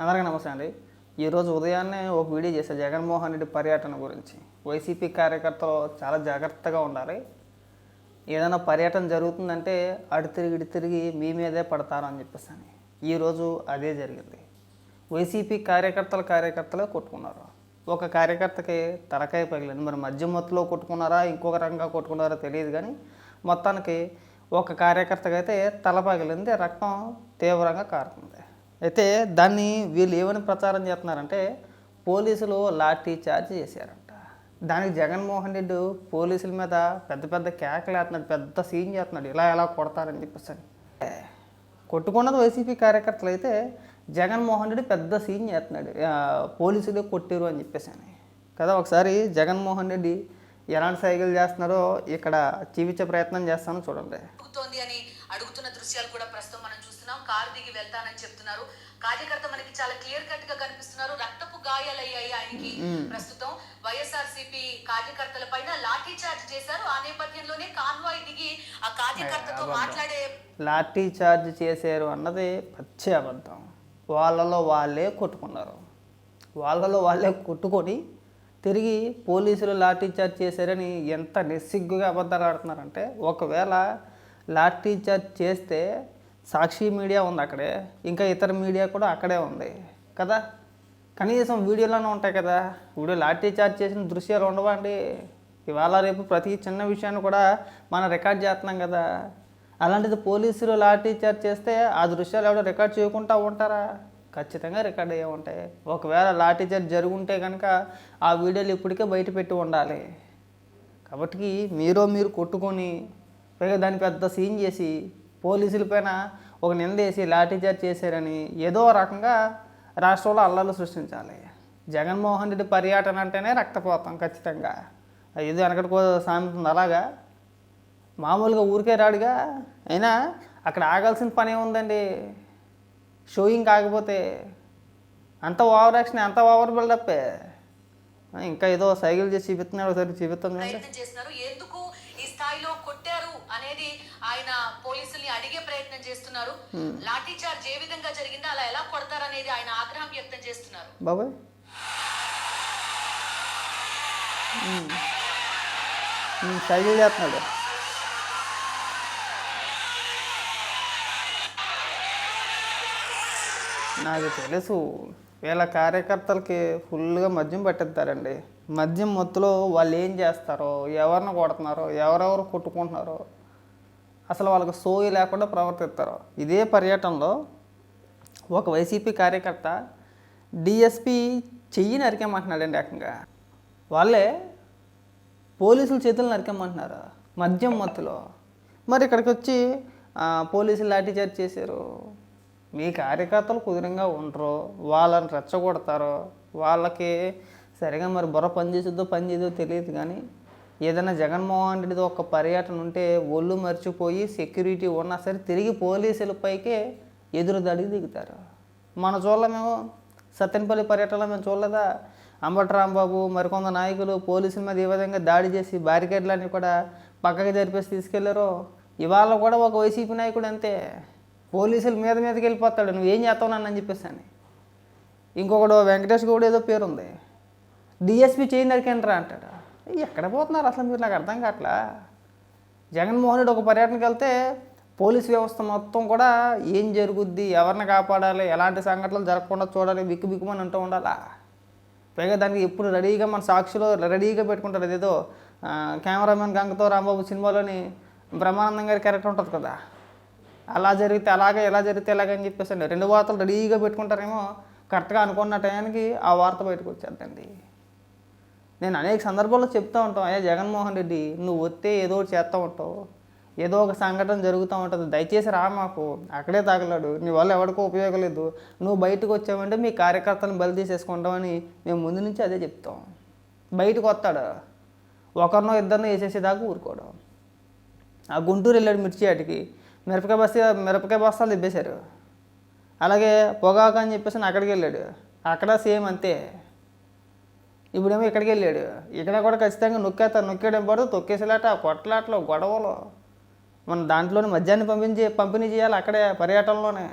అందరికీ నమస్తే అండి. ఈరోజు ఉదయాన్నే ఒక వీడియో చేశారు జగన్మోహన్ రెడ్డి పర్యటన గురించి. వైసీపీ కార్యకర్తలు చాలా జాగ్రత్తగా ఉండాలి. ఏదైనా పర్యటన జరుగుతుందంటే అటు తిరిగి ఇటు తిరిగి మీ మీదే పడతారు అని చెప్పేసి అని. ఈరోజు అదే జరిగింది. వైసీపీ కార్యకర్తల కార్యకర్తలే కొట్టుకున్నారు. ఒక కార్యకర్తకి తలకాయ పగిలింది. మరి మధ్య మత్తులో కొట్టుకున్నారా? ఇంకొక రకంగా కొట్టుకున్నారా తెలియదు కానీ మొత్తానికి ఒక కార్యకర్తకైతే తల పగిలింది. రక్తం తీవ్రంగా కారుతుంది. అయితే దాన్ని వీళ్ళు ఏమని ప్రచారం చేస్తున్నారంటే పోలీసులు లాఠీ చార్జ్ చేశారంట. దానికి జగన్మోహన్ రెడ్డి పోలీసుల మీద పెద్ద పెద్ద కేకలు వేస్తున్నాడు పెద్ద సీన్ చేస్తున్నాడు ఇలా ఎలా కొడతారని చెప్పేసి అని. కొట్టుకున్నది వైసీపీ కార్యకర్తలు అయితే జగన్మోహన్ రెడ్డి పెద్ద సీన్ చేస్తున్నాడు పోలీసులు పోలీసులే కొట్టారు అని చెప్పేసి అని. కదా ఒకసారి జగన్మోహన్ రెడ్డి ఎలాంటి సైకిల్ చేస్తున్నారో ఇక్కడ చూపించే ప్రయత్నం చేస్తాను చూడండి. అని అడుగుతున్న దృశ్యాలు కూడా ప్రస్తుతం మనం చూస్తున్నాం కారు దిగి వెళ్తానని చెప్తున్నారు. కార్యకర్త మనకి చాలా క్లియర్ కట్గా కనిపిస్తున్నారు. రక్తపు గాయాలయ్యాయి ఆయనకి ప్రస్తుతం. వైఎస్ఆర్ సిపి కార్యకర్తల పైన లాఠీ చార్జ్ చేశారు. ఆ నేపథ్యంలోనే కాన్వాయ్ దిగి ఆ కార్యకర్తతో మాట్లాడే లాఠీ చార్జ్ చేశారు అన్నది పచ్చి అబద్ధం. వాళ్ళలో వాళ్ళే కొట్టుకున్నారు. వాళ్ళలో వాళ్ళే కొట్టుకొని తిరిగి పోలీసులు లాఠీ చార్జ్ చేశారని ఎంత నిస్సిగ్గుగా అబద్ధాలు ఆడుతున్నారంటే ఒకవేళ లాఠీ చార్జ్ చేస్తే సాక్షి మీడియా ఉంది అక్కడే. ఇంకా ఇతర మీడియా కూడా అక్కడే ఉంది. కదా? కనీసం వీడియోలోనే ఉంటాయి కదా. వీడియో లాఠీ చార్జ్ చేసిన దృశ్యాలు ఉండవండి. ఇవాళ రేపు ప్రతి చిన్న విషయాన్ని కూడా మనం రికార్డ్ చేస్తున్నాం కదా. అలాంటిది పోలీసులు లాఠీ చార్జ్ చేస్తే ఆ దృశ్యాలు ఎవడో రికార్డ్ చేయకుండా ఉంటారా? ఖచ్చితంగా రికార్డ్ అయ్యే ఉంటాయి. ఒకవేళ లాఠీ చార్జ్ జరుగుంటే కనుక ఆ వీడియోలు ఇప్పటికే బయట పెట్టి ఉండాలి. కాబట్టి మీరో మీరు కొట్టుకొని పైగా దాన్ని పెద్ద సీన్ చేసి పోలీసుల పైన ఒక నిందేసి లాఠీచార్జ్ చేశారని ఏదో రకంగా రాష్ట్రంలో అల్లర్లు సృష్టించాలి. జగన్మోహన్ రెడ్డి పర్యటన అంటేనే రక్తపోతాం ఖచ్చితంగా. ఇది వెనకటికో సామెత ఉంది అలాగా? మామూలుగా ఊరికే రాడుగా? అయినా అక్కడ ఆగాల్సిన పని ఏముందండి? షోయింగ్ కాకపోతే అంత ఓవర్ యాక్షన్ అంత ఓవర్ బిల్డప్పే. ఇంకా ఏదో సైకిల్ చేసి చూపిస్తున్నాడు ఒకసారి చూపిస్తుంది స్థాయిలో కొట్టారు అనేది ఆయన పోలీసుల్ని అడిగే ప్రయత్నం చేస్తున్నారు. లాఠీ చార్జ్ ఏ విధంగా జరిగిందో అలా ఎలా కొడతారనేది ఆయన ఆగ్రహం వ్యక్తం చేస్తున్నారు. బాబాయ్. సైకిల్ చేస్తున్నాడు. నాకు తెలుసు వీళ్ళ కార్యకర్తలకి ఫుల్గా మద్యం పట్టిస్తారండి. మద్యం మొత్తులో వాళ్ళు ఏం చేస్తారో ఎవరిని కొడుతున్నారో ఎవరెవరు కొట్టుకుంటున్నారో అసలు వాళ్ళకి సోయి లేకుండా ప్రవర్తిస్తారు. ఇదే పర్యటనలో ఒక వైసీపీ కార్యకర్త డిఎస్పి చెయ్యి నరికేమంటున్నాడండి ఏకంగా. వాళ్ళే పోలీసుల చేతులు నరికేమంటున్నారు మద్యం మత్తులో. మరి ఇక్కడికి వచ్చి పోలీసులు లాఠీచార్జ్ చేశారు. మీ కార్యకర్తలు కుదిరంగా ఉండరు వాళ్ళని రెచ్చగొడతారు వాళ్ళకి సరిగా మరి బుర్ర పని చేసేదో పని చేసేదో తెలియదు కానీ ఏదైనా జగన్మోహన్ రెడ్డిది ఒక పర్యటన ఉంటే ఒళ్ళు మర్చిపోయి సెక్యూరిటీ ఉన్నా సరే తిరిగి పోలీసులపైకే ఎదురు దాడికి దిగుతారు. మన చూడలేమేమో సత్తెనపల్లి పర్యటనలో మేము చూడలేదా? అంబటరాంబాబు మరికొంత నాయకులు పోలీసుల మీద ఈ విధంగా దాడి చేసి బ్యారికేడ్లన్నీ కూడా పక్కకి జరిపేసి తీసుకెళ్ళారు? ఇవాళ కూడా ఒక వైసీపీ నాయకుడు అంతే. పోలీసుల మీద మీదకి వెళ్ళిపోతాడు. నువ్వేం చేస్తావు నన్ను అని చెప్పేసి అని. ఇంకొకడు వెంకటేష్ గౌడ్ ఏదో పేరుంది. డిఎస్పీ చేయి నరికేంట్రా అంటాడు. ఎక్కడ పోతున్నారు అసలు మీరు? నాకు అర్థం కావట్లా. జగన్మోహన్ రెడ్డి ఒక పర్యటనకి వెళ్తే పోలీస్ వ్యవస్థ మొత్తం కూడా ఏం జరుగుద్ది ఎవరిని కాపాడాలి ఎలాంటి సంఘటనలు జరగకుండా చూడాలి బిక్కు బిక్కుమని అంటూ ఉండాలా? పైగా దానికి ఎప్పుడు రెడీగా మన సాక్షిలో రెడీగా పెట్టుకుంటారు అదేదో కెమెరామెన్ గంగతో రాంబాబు సినిమాలోని బ్రహ్మానందం గారి క్యారెక్టర్ ఉంటుంది కదా? అలా జరిగితే అలాగే ఎలా జరిగితే ఎలాగని చెప్పేసి అండి రెండు వార్తలు రెడీగా పెట్టుకుంటారేమో కరెక్ట్గా అనుకున్న టయానికి ఆ వార్త బయటకు వచ్చేద్దండి. నేను అనేక సందర్భాల్లో చెప్తూ ఉంటాం అయ్యా జగన్మోహన్ రెడ్డి నువ్వు వస్తే ఏదో ఒకటి చేస్తూ ఉంటావు. ఏదో ఒక సంఘటన జరుగుతూ ఉంటుంది. దయచేసి రా మాకు. అక్కడే తగలాడు. నీ వల్ల ఎవరికో ఉపయోగం లేదు. నువ్వు బయటకు వచ్చావంటే మీ కార్యకర్తలను బలి తీసేసుకుంటామని మేము ముందు నుంచి అదే చెప్తాం. బయటకు వస్తాడు? ఒకరినో ఇద్దరినో వేసేసేదాకా ఊరుకోవడం ఆ గుంటూరు వెళ్ళాడు మిర్చి ఆటికి. మిరపకాయ బస్తా మిరపకాయ బస్తాలు దిబ్బేశారు అలాగే పొగాకు అని చెప్పేసి అక్కడికి వెళ్ళాడు. అక్కడ సేమ్ అంతే. ఇప్పుడేమో ఇక్కడికి వెళ్ళాడు. ఇక్కడ కూడా ఖచ్చితంగా నొక్కేస్తారు నొక్కేయడం పడుతుంది తొక్కేసేలాట కొట్లాటలు గొడవలు. మన దాంట్లోనే మద్యాన్ని పంపించి పంపిణీ చేయాలి అక్కడే పర్యటనలోనే.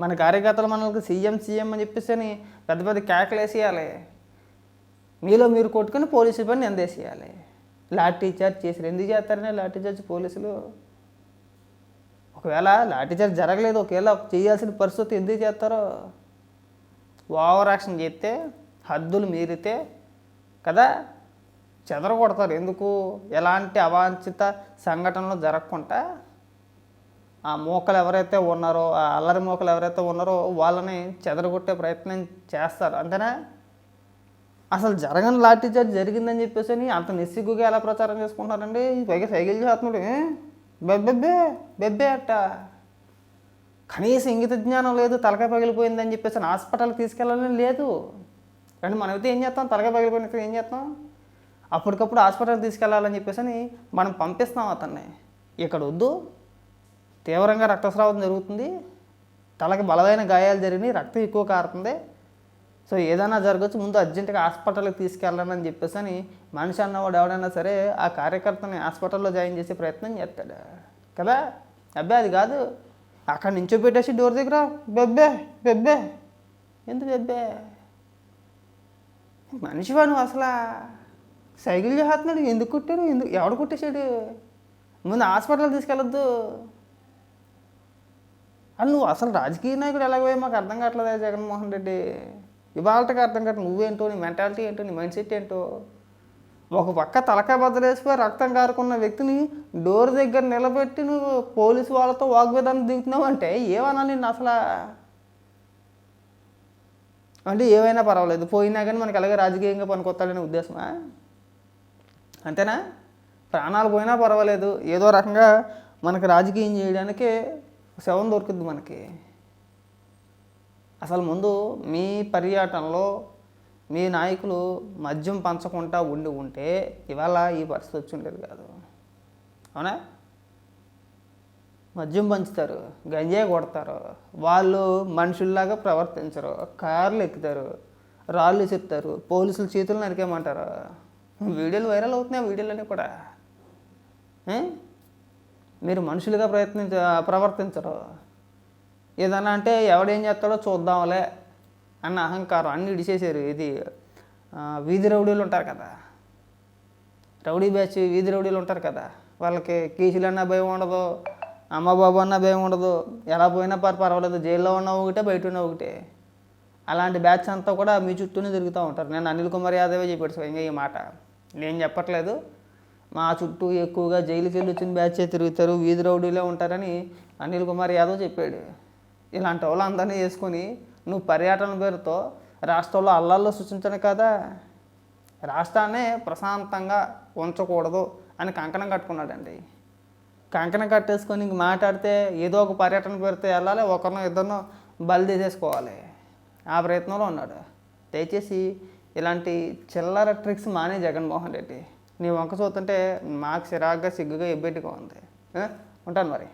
మన కార్యకర్తలు మనకు సీఎం సీఎం అని చెప్పేసి అని పెద్ద పెద్ద కేకలు వేసేయాలి. మీలో మీరు కొట్టుకుని పోలీసుల పని నిందేసేయాలి లాఠీ చార్జ్ చేసారు ఎందుకు చేస్తారనే లాఠీ చార్జ్ పోలీసులు? ఒకవేళ లాఠీ చార్జ్ జరగలేదు ఒకవేళ చేయాల్సిన పరిస్థితి ఎందుకు చేస్తారో? ఓవర్ యాక్షన్ చేస్తే హద్దులు మీరితే కదా? చెదరగొడతారు. ఎందుకు? ఎలాంటి అవాంఛిత సంఘటనలు జరగకుండా ఆ మూకలు ఎవరైతే ఉన్నారో ఆ అల్లరి మూకలు ఎవరైతే ఉన్నారో వాళ్ళని చెదరగొట్టే ప్రయత్నం చేస్తారు. అంతేనా? అసలు జరగని లాఠీ చార్జ్ జరిగిందని చెప్పేసి అని అంత నిస్సిగ్గుగా ఎలా ప్రచారం చేసుకుంటున్నారండి? పైగా సైకిల్ చేస్తున్నాడు బెబ్బెబ్బే బెబ్బే అట్ట? కనీసం ఇంగిత జ్ఞానం లేదు తలకాయ పగిలిపోయిందని చెప్పేసి హాస్పిటల్కి తీసుకెళ్ళాలని లేదు. కానీ మనమైతే ఏం చేస్తాం? తలగా పగిలిపోయిన ఏం చేస్తాం? అప్పటికప్పుడు హాస్పిటల్కి తీసుకెళ్ళాలని చెప్పేసి అని మనం పంపిస్తాం అతన్ని. ఇక్కడ వద్దు. తీవ్రంగా రక్తస్రావం జరుగుతుంది. తలకి బలమైన గాయాలు జరిగినాయి. రక్తం ఎక్కువ కారుతుంది. సో ఏదైనా జరగచ్చు. ముందు అర్జెంటుగా హాస్పిటల్కి తీసుకెళ్ళాలని అని చెప్పేసి అని మనిషి అన్నవాడు ఎవడైనా సరే ఆ కార్యకర్తని హాస్పిటల్లో జాయిన్ చేసే ప్రయత్నం చేస్తాడు. కదా? అబ్బే అది కాదు. అక్కడ నుంచో పెట్టేసి డోర్ దగ్గర. బెబ్బే బెబ్బే. ఎందుకు బెబ్బే? మనిషివా నువ్వు అసలు సైకిల్ చేస్తున్నాడు. ఎందుకు కొట్టాడు ఎందుకు ఎవడు కుట్టేశాడు? ముందు హాస్పిటల్ తీసుకెళ్ళొద్దు. అని నువ్వు అసలు రాజకీయ నాయకుడు ఎలాగో మాకు అర్థం కావట్లేదా జగన్మోహన్ రెడ్డి? ఇవాళకి అర్థం కావట్లేదు. నువ్వేంటో నీ మెంటాలిటీ ఏంటో నీ మైండ్ సెట్ ఏంటో. ఒక పక్క తలకాయ బద్దలేసిపోయి రక్తం కారుకున్న వ్యక్తిని డోర్ దగ్గర నిలబెట్టి నువ్వు పోలీసు వాళ్ళతో వాగ్వేదాన్ని దిగుతున్నావు అంటే ఏమన్నా నేను అసలు? అంటే ఏమైనా పర్వాలేదు. పోయినా కానీ మనకి అలాగే రాజకీయంగా పనికొత్తాలనే ఉద్దేశమా? అంతేనా? ప్రాణాలు పోయినా పర్వాలేదు. ఏదో రకంగా మనకి రాజకీయం చేయడానికి శవం దొరుకుద్ది మనకి. అసలు ముందు మీ పర్యటనలో మీ నాయకులు మద్యం పంచకుండా ఉండి ఉంటే ఇవాళ ఈ పరిస్థితి వచ్చి ఉండేది కాదు. అవునా? మద్యం పంచుతారు గంజాయి కొడతారు. వాళ్ళు మనుషుల్లాగా ప్రవర్తించరు కార్లు ఎక్కుతారు రాళ్ళు చెప్తారు పోలీసులు చేతులు నరికేమంటారు వీడియోలు వైరల్ అవుతున్నాయి ఆ వీడియోలన్నీ కూడా. మీరు మనుషులుగా ప్రయత్నించ ప్రవర్తించరు. ఏదన్నా అంటే ఎవడేం చేస్తాడో చూద్దాంలే అన్న అహంకారం అన్ని ఇడిచేసారు. ఇది వీధి రౌడీలు ఉంటారు కదా. రౌడీ బ్యాచ్ వీధి రౌడీలు ఉంటారు కదా. వాళ్ళకి కేసులన్నా భయం ఉండదు. అమ్మ బాబు అన్న భయం ఉండదు. ఎలా పోయినా పర్ పర్వాలేదు. జైల్లో ఉన్న ఒకటే బయట ఉన్న ఒకటే. అలాంటి బ్యాచ్ అంతా కూడా మీ చుట్టూనే తిరుగుతూ ఉంటారు. నేను అనిల్ కుమార్ యాదవే చెప్పాడు స్వయంగా ఈ మాట. నేను చెప్పట్లేదు. మా చుట్టూ ఎక్కువగా జైలుకి వెళ్ళి వచ్చిన బ్యాచే తిరుగుతారు. వీధి రౌడీలే ఉంటారని అనిల్ కుమార్ యాదవ్ చెప్పాడు. ఇలాంటి వాళ్ళందరినీ వేసుకొని నువ్వు పర్యటన పేరుతో రాష్ట్రంలో అల్లల్లో సృష్టించను కదా. రాష్ట్రాన్ని ప్రశాంతంగా ఉంచకూడదు అని కంకణం కట్టుకున్నాడండి. కంకణం కట్టేసుకొని ఇంక మాట్లాడితే ఏదో ఒక పర్యటన పెడితే వెళ్ళాలి ఒకరినో ఇద్దరినో బలి తీసేసుకోవాలి. ఆ ప్రయత్నంలో ఉన్నాడు. దయచేసి ఇలాంటి చిల్లర ట్రిక్స్ మానే జగన్మోహన్ రెడ్డి. నీ వంక చూస్తుంటే మాకు చిరాగ్గా సిగ్గుగా ఇబ్బందిగా ఉంది. ఉంటాను మరి.